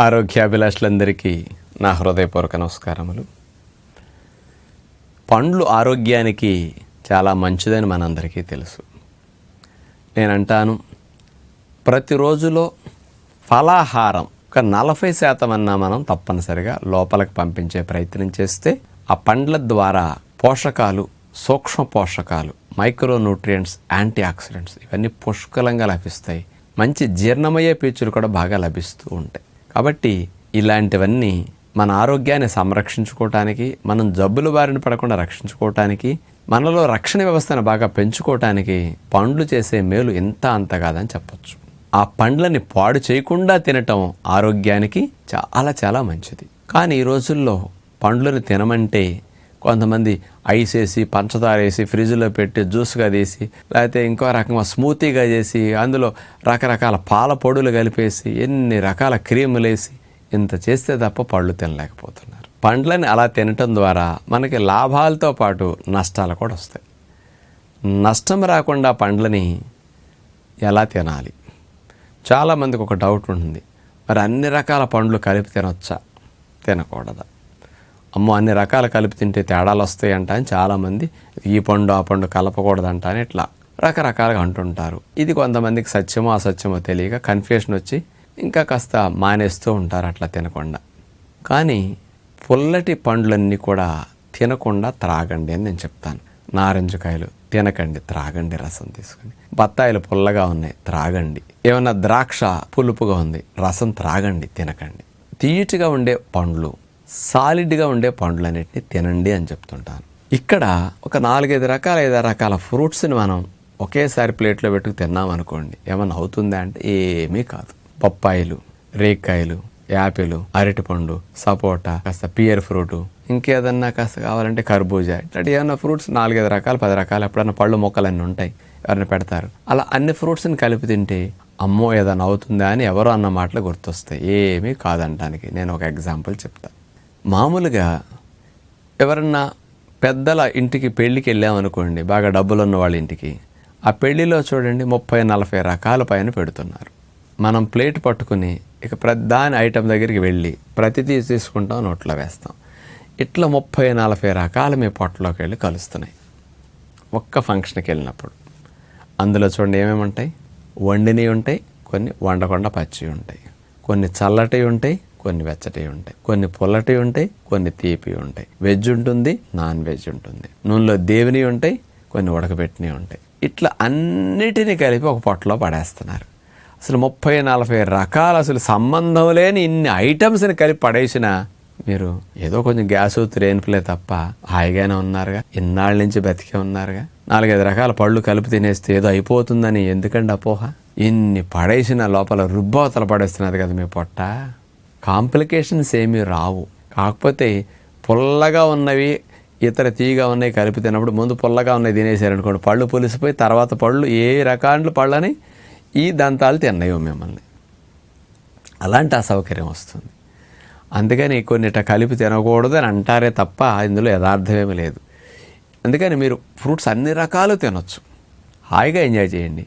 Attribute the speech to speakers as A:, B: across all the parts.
A: ఆరోగ్యాభిలాషులందరికీ నా హృదయపూర్వక నమస్కారములు. పండ్లు ఆరోగ్యానికి చాలా మంచిదని మనందరికీ తెలుసు. నేనంటాను ప్రతిరోజులో ఫలాహారం ఒక నలభై శాతం అన్నా మనం తప్పనిసరిగా లోపలికి పంపించే ప్రయత్నం చేస్తే ఆ పండ్ల ద్వారా పోషకాలు సూక్ష్మ పోషకాలు మైక్రో న్యూట్రియంట్స్ యాంటీ ఆక్సిడెంట్స్ ఇవన్నీ పుష్కలంగా లభిస్తాయి. మంచి జీర్ణమయ్యే పీచులు కూడా బాగా లభిస్తూ ఉంటాయి. కాబట్టి ఇలాంటివన్నీ మన ఆరోగ్యాన్ని సంరక్షించుకోవటానికి మనం జబ్బుల బారిన పడకుండా రక్షించుకోవటానికి మనలో రక్షణ వ్యవస్థను బాగా పెంచుకోవటానికి పండ్లు చేసే మేలు ఇంత అంత కాదని చెప్పచ్చు. ఆ పండ్లని పాడు చేయకుండా తినటం ఆరోగ్యానికి చాలా చాలా మంచిది. కానీ ఈ రోజుల్లో పండ్లను తినమంటే కొంతమంది ఐస్ వేసి పంచదార వేసి ఫ్రిడ్జ్లో పెట్టి జ్యూస్గా తీసి లేకపోతే ఇంకో రకంగా స్మూతీగా చేసి అందులో రకరకాల పాల పొడులు కలిపేసి ఎన్ని రకాల క్రీములు వేసి ఇంత చేస్తే తప్ప పళ్ళు తినలేకపోతున్నారు. పండ్లని అలా తినటం ద్వారా మనకి లాభాలతో పాటు నష్టాలు కూడా వస్తాయి. నష్టం రాకుండా పండ్లని ఎలా తినాలి? చాలామందికి ఒక డౌట్ ఉంటుంది. మరి అన్ని రకాల పండ్లు కలిపి తినొచ్చా? తినకూడదా? అమ్మో అన్ని రకాలు కలిపి తింటే తేడాలు వస్తాయంట అని చాలామంది ఈ పండు ఆ పండు కలపకూడదంట అని ఇట్లా రకరకాలుగా అంటుంటారు. ఇది కొంతమందికి సత్యమో అసత్యమో తెలియక కన్ఫ్యూషన్ వచ్చి ఇంకా కాస్త మానేస్తూ ఉంటారు అట్లా తినకుండా. కానీ పుల్లటి పండ్లన్నీ కూడా తినకుండా త్రాగండి అని నేను చెప్తాను. నారింజకాయలు తినకండి త్రాగండి రసం తీసుకుని బత్తాయిలు పుల్లగా ఉన్నాయి త్రాగండి. ఏమన్నా ద్రాక్ష పులుపుగా ఉంది రసం త్రాగండి తినకండి. తీయటిగా ఉండే పండ్లు సాలిడ్గా ఉండే పండ్లన్నిటిని తినండి అని చెప్తుంటాను ఇక్కడ ఒక నాలుగైదు రకాల ఐదు రకాల ఫ్రూట్స్ని మనం ఒకేసారి ప్లేట్లో పెట్టుకు తిన్నాం అనుకోండి. ఏమన్నా అవుతుందా అంటే ఏమీ కాదు. పప్పాయిలు రేక్కాయలు యాపిల్ అరటిపండు సపోటా కాస్త పియర్ ఫ్రూట్ ఇంకేదన్నా కాస్త కావాలంటే కర్బూజా ఇట్లాంటి ఏమన్నా ఫ్రూట్స్ నాలుగైదు రకాలు పది రకాలు ఎప్పుడన్నా పళ్ళు మొక్కలు అన్నీ ఉంటాయి ఎవరైనా పెడతారు. అలా అన్ని ఫ్రూట్స్ని కలిపి తింటే అమ్మో ఏదైనా అవుతుందా అని ఎవరో అన్న మాటలు గుర్తొస్తాయి. ఏమీ కాదంటానికి నేను ఒక ఎగ్జాంపుల్ చెప్తాను మామూలుగా ఎవరన్నా పెద్దల ఇంటికి పెళ్ళికి వెళ్ళామనుకోండి బాగా డబ్బులు ఉన్న వాళ్ళ ఇంటికి ఆ పెళ్ళిలో చూడండి ముప్పై నలభై రకాల పైన పెడుతున్నారు. మనం ప్లేట్ పట్టుకుని ఇక ప్రధాని ఐటెం దగ్గరికి వెళ్ళి ప్రతిదీ తీసుకుంటాం నోట్లో వేస్తాం. ఇట్లా ముప్పై నలభై రకాలు మీ పొట్టలోకి వెళ్ళి కలుస్తున్నాయి. ఒక్క ఫంక్షన్కి వెళ్ళినప్పుడు. అందులో చూడండి ఏమేమి ఉంటాయి? వండినవి ఉంటాయి కొన్ని వండకుండా పచ్చివి ఉంటాయి. కొన్ని చల్లటివి ఉంటాయి కొన్ని వెచ్చటివి ఉంటాయి కొన్ని పుల్లటివి ఉంటాయి కొన్ని తీపి ఉంటాయి. వెజ్ ఉంటుంది నాన్ వెజ్ ఉంటుంది. నూనెలో దేవిని ఉంటాయి కొన్ని ఉడకబెట్టినవి ఉంటాయి. ఇట్లా అన్నిటినీ కలిపి ఒక పొట్టలో పడేస్తున్నారు. అసలు ముప్పై నలభై రకాల అసలు సంబంధం లేని ఇన్ని ఐటమ్స్ని కలిపి పడేసిన మీరు ఏదో కొంచెం గ్యాస్ త్రేన్పులే తప్ప హాయిగానే ఉన్నారుగా? ఇన్నాళ్ళ నుంచి బతికే ఉన్నారుగా? నాలుగైదు రకాల పళ్ళు కలిపి తినేస్తే ఏదో అయిపోతుందని ఎందుకండి అపోహ? ఇన్ని పడేసిన లోపల రుబ్బవతలు పడేస్తున్నది కదా మీ పొట్ట. కాంప్లికేషన్స్ ఏమీ రావు. కాకపోతే పుల్లగా ఉన్నవి ఇతర తీగా ఉన్నాయి కలిపి తిన్నప్పుడు ముందు పుల్లగా ఉన్నాయి తినేసారనుకోండి పళ్ళు పులిసిపోయి తర్వాత పళ్ళు ఏ రకాల పళ్ళని ఈ దంతాలు తిన్నాయో మిమ్మల్ని. అలాంటి అసౌకర్యం వస్తుంది. అందుకని కొన్నిట కలిపి తినకూడదు అని అంటారే తప్ప ఇందులో యథార్థమేమి లేదు. అందుకని మీరు ఫ్రూట్స్ అన్ని రకాలు తినొచ్చు. హాయిగా ఎంజాయ్ చేయండి.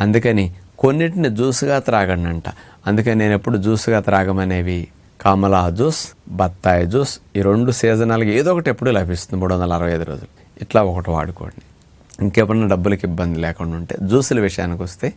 A: అందుకని కొన్నిటిని జ్యూస్గా త్రాగండి అంట అందుకని నేను ఎప్పుడు జ్యూస్గా త్రాగమనేవి కామలా జ్యూస్ బత్తాయి జ్యూస్ ఈ రెండు సీజనల్గా ఏదో ఒకటి ఎప్పుడు లభిస్తుంది మూడు వందల అరవై ఐదు రోజులు. ఇట్లా ఒకటి వాడుకోండి. ఇంకెప్పుడన్నా డబ్బులకి ఇబ్బంది లేకుండా ఉంటే జ్యూసుల విషయానికి వస్తే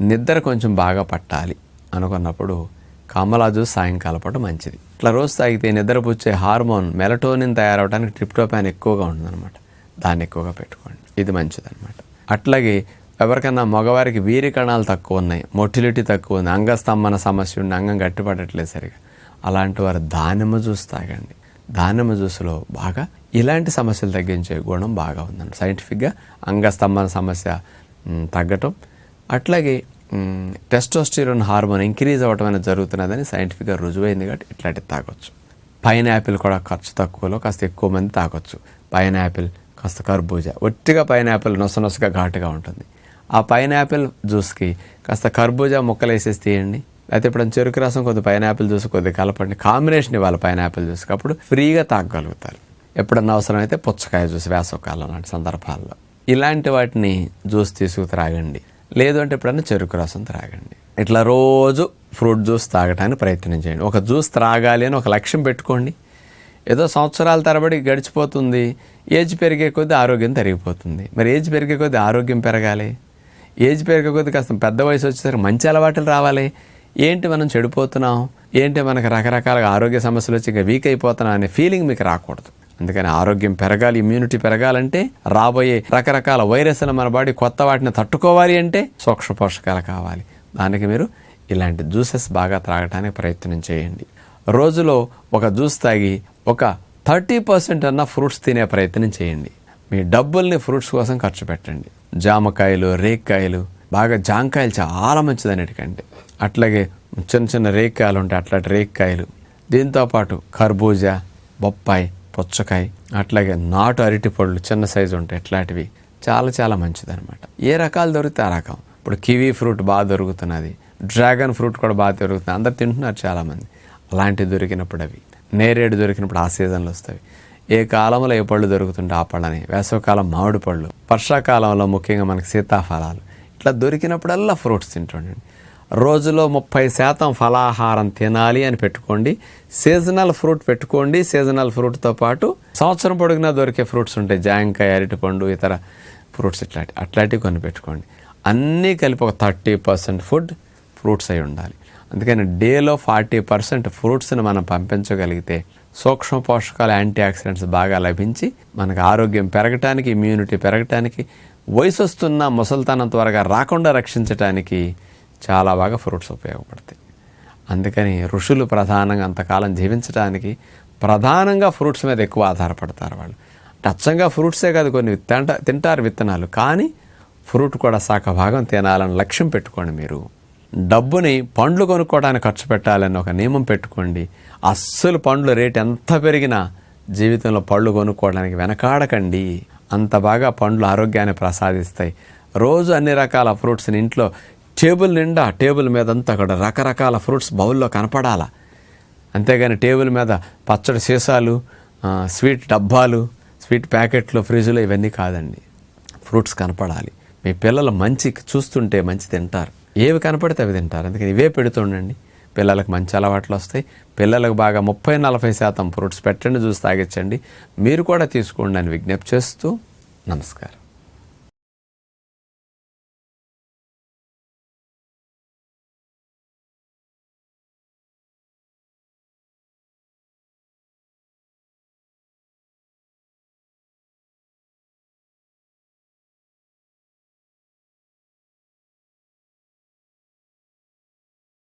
A: నిద్ర కొంచెం బాగా పట్టాలి అనుకున్నప్పుడు కమలా జ్యూస్ సాయంకాలం పూట మంచిది. ఇట్లా రోజు తాగితే నిద్రపుచ్చే హార్మోన్ మెలటోనిన్ తయారవడానికి ట్రిప్టోపాన్ ఎక్కువగా ఉంటుందన్నమాట. దాన్ని ఎక్కువగా పెట్టుకోండి. ఇది మంచిదన్నమాట. అట్లాగే ఎవరికన్నా మగవారికి వీరి కణాలు తక్కువ ఉన్నాయి మొటిలిటీ తక్కువ ఉంది అంగస్తంభన సమస్య ఉండి అంగం గట్టిపడట్లేదు సరిగా. అలాంటి వారు దానిమ్మ జ్యూస్ తాగండి. దానిమ్మ జ్యూస్లో బాగా ఇలాంటి సమస్యలు తగ్గించే గుణం బాగా ఉందండి. సైంటిఫిక్గా అంగస్తంభన సమస్య తగ్గటం. అట్లాగే టెస్టోస్టిరోన్ హార్మోన్ ఇంక్రీజ్ అవ్వటం అనేది జరుగుతున్నదని సైంటిఫిక్గా రుజువైంది కాబట్టి ఇట్లాంటివి తాగొచ్చు. పైన యాపిల్ కూడా ఖర్చు తక్కువలో కాస్త ఎక్కువ మంది తాగొచ్చు. పైన యాపిల్ కాస్త కర్బూజా. ఒట్టిగా పైన యాపిల్ నొసనొసగా ఘాటుగా ఉంటుంది. ఆ పైనాపిల్ జ్యూస్కి కాస్త కర్బూజా ముక్కలు వేసేసి తీయండి. లేకపోతే ఇప్పుడు చెరుకు రసం కొద్ది పైనాపిల్ జ్యూస్ కొద్ది కలపండి. కాంబినేషన్ ఇవ్వాలి పైనాపిల్ జ్యూస్. జ్యూస్కి అప్పుడు ఫ్రీగా తాగగలుగుతారు. ఎప్పుడన్నా అవసరమైతే పుచ్చకాయ జ్యూస్ వేసవకాలం లాంటి సందర్భాల్లో. ఇలాంటి వాటిని జ్యూస్ తీసుకు త్రాగండి. లేదు అంటే ఎప్పుడన్నా చెరుకు రసం త్రాగండి. ఇట్లా రోజు ఫ్రూట్ జ్యూస్ తాగడానికి ప్రయత్నం చేయండి. ఒక జ్యూస్ త్రాగాలి అని ఒక లక్ష్యం పెట్టుకోండి. ఏదో సంవత్సరాల తరబడి గడిచిపోతుంది. ఏజ్ పెరిగే కొద్దీ ఆరోగ్యం తరిగిపోతుంది. మరి ఏజ్ పెరిగే కొద్దీ ఆరోగ్యం పెరగాలి. ఏజ్ పెరిగే కాస్త పెద్ద వయసు వచ్చేసరికి మంచి అలవాట్లు రావాలి. ఏంటి మనం చెడిపోతున్నాం? ఏంటి మనకు రకరకాలుగా ఆరోగ్య సమస్యలు వచ్చి ఇంకా వీక్ అయిపోతున్నాం అనే ఫీలింగ్ మీకు రాకూడదు. అందుకని ఆరోగ్యం పెరగాలి ఇమ్యూనిటీ పెరగాలంటే రాబోయే రకరకాల వైరస్లు మన బాడీ కొత్త వాటిని తట్టుకోవాలి అంటే సూక్ష్మ పోషకాలు కావాలి. దానికి మీరు ఇలాంటి జ్యూసెస్ బాగా త్రాగడానికి ప్రయత్నం చేయండి. రోజులో ఒక జ్యూస్ తాగి ఒక థర్టీ పర్సెంట్ అన్న ఫ్రూట్స్ తినే ప్రయత్నం చేయండి. మీ డబ్బుల్ని ఫ్రూట్స్ కోసం ఖర్చు పెట్టండి. జామకాయలు రేక్కాయలు బాగా జాంకాయలు చాలా మంచిది అన్నిటికంటే అట్లాగే చిన్న చిన్న రేక్కాయలు ఉంటాయి అట్లాంటి రేక్కాయలు. దీంతోపాటు కర్బూజా బొప్పాయి పుచ్చకాయ అట్లాగే నాటు అరటి పళ్ళు చిన్న సైజు ఉంటాయి ఇట్లాంటివి చాలా చాలా మంచిది అనమాట ఏ రకాలు దొరికితే ఆ రకం. ఇప్పుడు కివీ ఫ్రూట్ బాగా దొరుకుతున్నది డ్రాగన్ ఫ్రూట్ కూడా బాగా దొరుకుతుంది అందరు తింటున్నారు చాలామంది. అలాంటివి దొరికినప్పుడు అవి నేరేడు దొరికినప్పుడు ఆ సీజన్లో వస్తాయి. ఏ కాలంలో ఏ పళ్ళు దొరుకుతుంటే ఆ పళ్ళని? వేసవకాలం మామిడి పళ్ళు వర్షాకాలంలో ముఖ్యంగా మనకి సీతాఫలాలు. ఇట్లా దొరికినప్పుడల్లా ఫ్రూట్స్ తింటుండండి. రోజులో ముప్పై శాతం ఫలాహారం తినాలి అని పెట్టుకోండి. సీజనల్ ఫ్రూట్ పెట్టుకోండి. సీజనల్ ఫ్రూట్తో పాటు సంవత్సరం పొడుగునా దొరికే ఫ్రూట్స్ ఉంటాయి. జాంకాయ అరటిపండు ఇతర ఫ్రూట్స్ ఇట్లాంటి అట్లాంటివి కొన్ని పెట్టుకోండి. అన్నీ కలిపి ఒక థర్టీ పర్సెంట్ ఫుడ్ ఫ్రూట్స్ అయి ఉండాలి. అందుకని డేలో ఫార్టీ పర్సెంట్ ఫ్రూట్స్ని మనం పంపించగలిగితే సూక్ష్మ పోషకాలు యాంటీ ఆక్సిడెంట్స్ బాగా లభించి మనకు ఆరోగ్యం పెరగటానికి ఇమ్యూనిటీ పెరగటానికి వయసు వస్తున్న ముసల్తనం త్వరగా రాకుండా రక్షించటానికి చాలా బాగా ఫ్రూట్స్ ఉపయోగపడతాయి. అందుకని ఋషులు ప్రధానంగా అంతకాలం జీవించడానికి ప్రధానంగా ఫ్రూట్స్ మీద ఎక్కువ ఆధారపడతారు వాళ్ళు. అంటే అచ్చంగా ఫ్రూట్సే కాదు కొన్ని తింట తింటారు విత్తనాలు కానీ ఫ్రూట్ కూడా శాఖ భాగం తినాలని లక్ష్యం పెట్టుకోండి మీరు. డబ్బుని పండ్లు కొనుక్కోవడానికి ఖర్చు పెట్టాలని ఒక నియమం పెట్టుకోండి. అస్సలు పండ్లు రేట్ ఎంత పెరిగినా జీవితంలో పళ్ళు కొనుక్కోవడానికి వెనకాడకండి. అంత బాగా పండ్లు ఆరోగ్యాన్ని ప్రసాదిస్తాయి. రోజు అన్ని రకాల ఫ్రూట్స్ని ఇంట్లో టేబుల్ నిండా టేబుల్ మీద అంతా కూడా రకరకాల ఫ్రూట్స్ బౌల్లో కనపడాల. అంతేగాని టేబుల్ మీద పచ్చడి సీసాలు స్వీట్ డబ్బాలు స్వీట్ ప్యాకెట్లు ఫ్రిడ్జ్లు ఇవన్నీ కాదండి. ఫ్రూట్స్ కనపడాలి. మీ పిల్లలు మంచి చూస్తుంటే మంచి తింటారు. ఏవి కనపడితే అవి తింటారు. అందుకని ఇవే పెడుతుండండి పిల్లలకు మంచి అలవాట్లు వస్తాయి. పిల్లలకు బాగా ముప్పై నలభై శాతం ఫ్రూట్స్ పెట్టండి చూసి తాగించండి మీరు కూడా తీసుకోండి అని విజ్ఞప్తి చేస్తూ నమస్కారం.